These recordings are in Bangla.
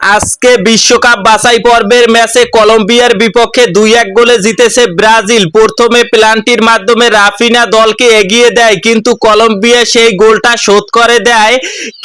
আজকে বিশ্বকাপ বাছাই পর্বের ম্যাচে কলম্বিয়ার বিপক্ষে দুই এক গোলে জিতেছে ব্রাজিল। প্রথমে প্লান্টির মাধ্যমে রাফিনা দলকে এগিয়ে দেয়, কিন্তু কলম্বিয়া সেই গোলটা শোধ করে দেয়।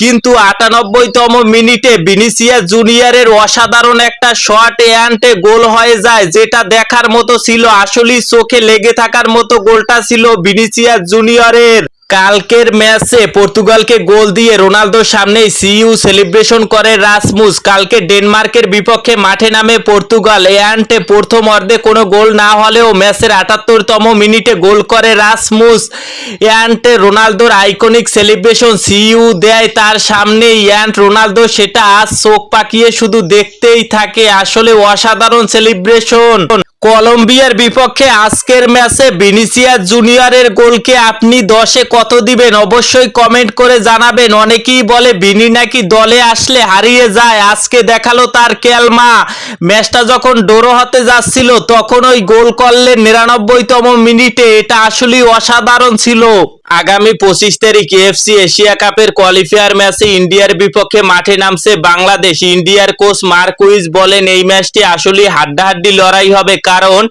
কিন্তু আটানব্বইতম মিনিটে ভিনিসিয়াস জুনিয়রের অসাধারণ একটা শট অ্যান্টে গোল হয়ে যায়, যেটা দেখার মতো ছিল। আসলেই চোখে লেগে থাকার মতো গোলটা ছিল ভিনিসিয়াস জুনিয়রের। কালকের ম্যাচে পর্তুগালকে গোল দিয়ে রোনালদোর সামনেই সিইউ সেলিব্রেশন করে রাসমুস। কালকে ডেনমার্কের বিপক্ষে মাঠে নামে পর্তুগাল। এয়ান্টে প্রথম অর্ধে কোনো গোল না হলেও ম্যাচের আটাত্তরতম মিনিটে গোল করে রাসমুস। এয়ান্টে রোনালদোর আইকনিক সেলিব্রেশন সিইউ দেয় তার সামনে ইয়ান্ট রোনালদো সেটা আজ চোখ পাকিয়ে শুধু দেখতেই থাকে। আসলে অসাধারণ সেলিব্রেশন। কলম্বিয়ার বিপক্ষে আজকের ম্যাচে ভিনিসিয়াস জুনিয়রের গোলকে আপনি দশে কত দিবেন? অবশ্যই কমেন্ট করে জানাবেন। অনেকেই বলে ভিনি নাকি দলে আসলে হারিয়ে যায়। আজকে দেখাল তার কেলমা। ম্যাচটা যখন ডোরো হতে যাচ্ছিল, তখন ওই গোল করলেন নিরানব্বইতম মিনিটে। এটা আসলেই অসাধারণ ছিল। আগামী পঁচিশ তারিখ এফসি এশিয়া কাপের কোয়ালিফায়ার ম্যাচে ইন্ডিয়ার বিপক্ষে মাঠে নামছে বাংলাদেশ। ইন্ডিয়ার কোচ মার্কুইজ বলেন, এই ম্যাচটি আসলে হাড্ডাহাড্ডি লড়াই হবে কারণ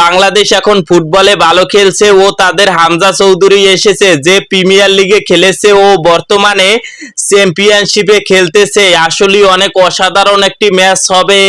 বাংলাদেশ এখন ফুটবলে ভালো খেলছে ও তাদের হামজা চৌধুরী এসেছে, যে প্রিমিয়ার লিগে খেলেছে ও বর্তমানে চ্যাম্পিয়নশিপে খেলতেছে। আসলে অনেক অসাধারণ একটি ম্যাচ হবে।